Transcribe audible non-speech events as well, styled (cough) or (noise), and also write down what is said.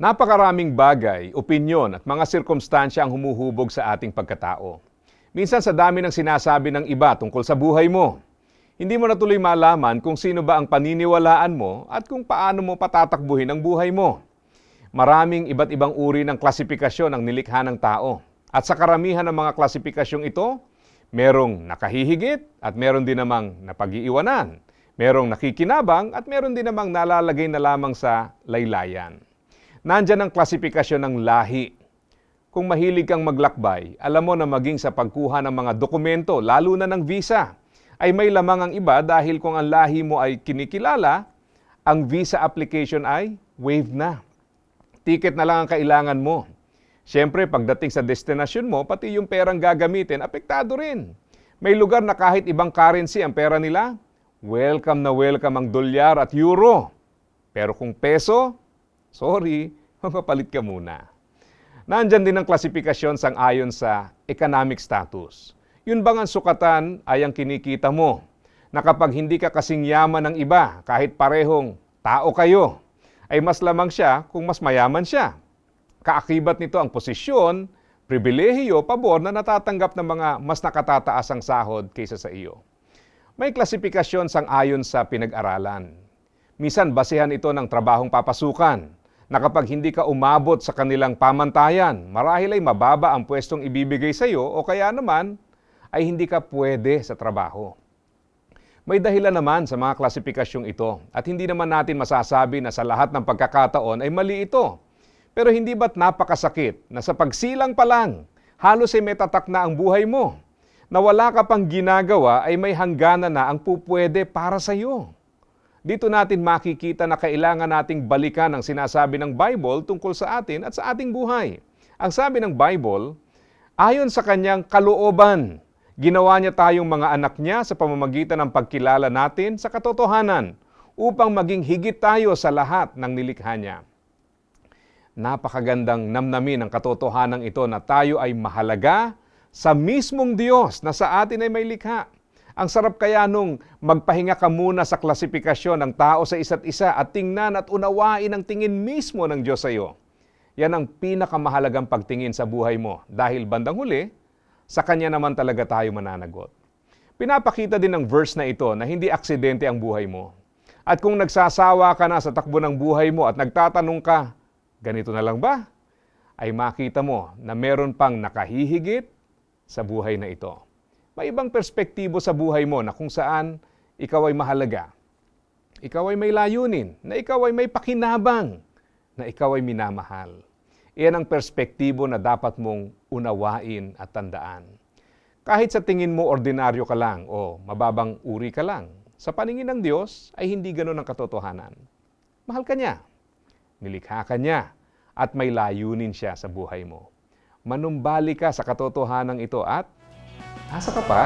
Napakaraming bagay, opinyon at mga sirkumstansya ang humuhubog sa ating pagkatao. Minsan sa dami ng sinasabi ng iba tungkol sa buhay mo, hindi mo na tuloy malaman kung sino ba ang paniniwalaan mo at kung paano mo patatakbuhin ang buhay mo. Maraming iba't ibang uri ng klasifikasyon ang nilikha ng tao. At sa karamihan ng mga klasipikasyong ito, merong nakahihigit at meron din namang napag-iiwanan. Merong nakikinabang at meron din namang nalalagay na lamang sa laylayan. Nandyan ang klasifikasyon ng lahi. Kung mahilig kang maglakbay, alam mo na maging sa pagkuha ng mga dokumento, lalo na ng visa, ay may lamang ang iba dahil kung ang lahi mo ay kinikilala, ang visa application ay waived na. Ticket na lang ang kailangan mo. Siyempre, pagdating sa destinasyon mo, pati yung perang gagamitin, apektado rin. May lugar na kahit ibang currency ang pera nila, welcome na welcome ang dolyar at euro. Pero kung peso, sorry, (laughs) mapapalit ka muna. Nandyan din ang klasifikasyon sang ayon sa economic status. Yun bang ang sukatan ay ang kinikita mo na kapag hindi ka kasing yaman ng iba, kahit parehong tao kayo, ay mas lamang siya kung mas mayaman siya. Kaakibat nito ang posisyon, pribilehiyo, pabor na natatanggap ng mga mas nakatataas ang sahod kaysa sa iyo. May klasifikasyon sang ayon sa pinag-aralan. Misan basehan ito ng trabahong papasukan na kapag hindi ka umabot sa kanilang pamantayan, marahil ay mababa ang pwestong ibibigay sa iyo o kaya naman ay hindi ka pwede sa trabaho. May dahilan naman sa mga klasipikasyong ito at hindi naman natin masasabi na sa lahat ng pagkakataon ay mali ito. Pero hindi ba't napakasakit na sa pagsilang pa lang, halos ay may tatak na ang buhay mo, na wala ka pang ginagawa ay may hangganan na ang pupwede para sa iyo. Dito natin makikita na kailangan nating balikan ang sinasabi ng Bible tungkol sa atin at sa ating buhay. Ang sabi ng Bible, ayon sa kanyang kalooban, ginawa niya tayong mga anak niya sa pamamagitan ng pagkilala natin sa katotohanan upang maging higit tayo sa lahat ng nilikha niya. Napakagandang namnamin ang katotohanan ito na tayo ay mahalaga sa mismong Diyos na sa atin ay may likha. Ang sarap kaya nung magpahinga ka muna sa klasifikasyon ng tao sa isa't isa at tingnan at unawain ang tingin mismo ng Diyos sa iyo. Yan ang pinakamahalagang pagtingin sa buhay mo dahil bandang huli, sa Kanya naman talaga tayo mananagot. Pinapakita din ng verse na ito na hindi aksidente ang buhay mo. At kung nagsasawa ka na sa takbo ng buhay mo at nagtatanong ka, ganito na lang ba? Ay makita mo na meron pang nakahihigit sa buhay na ito. May ibang perspektibo sa buhay mo na kung saan ikaw ay mahalaga. Ikaw ay may layunin, na ikaw ay may pakinabang, na ikaw ay minamahal. Iyan ang perspektibo na dapat mong unawain at tandaan. Kahit sa tingin mo ordinaryo ka lang o mababang uri ka lang, sa paningin ng Diyos ay hindi ganun ang katotohanan. Mahal ka niya, nilikha ka niya, at may layunin siya sa buhay mo. Manumbali ka sa katotohanan ito at asa ka pa.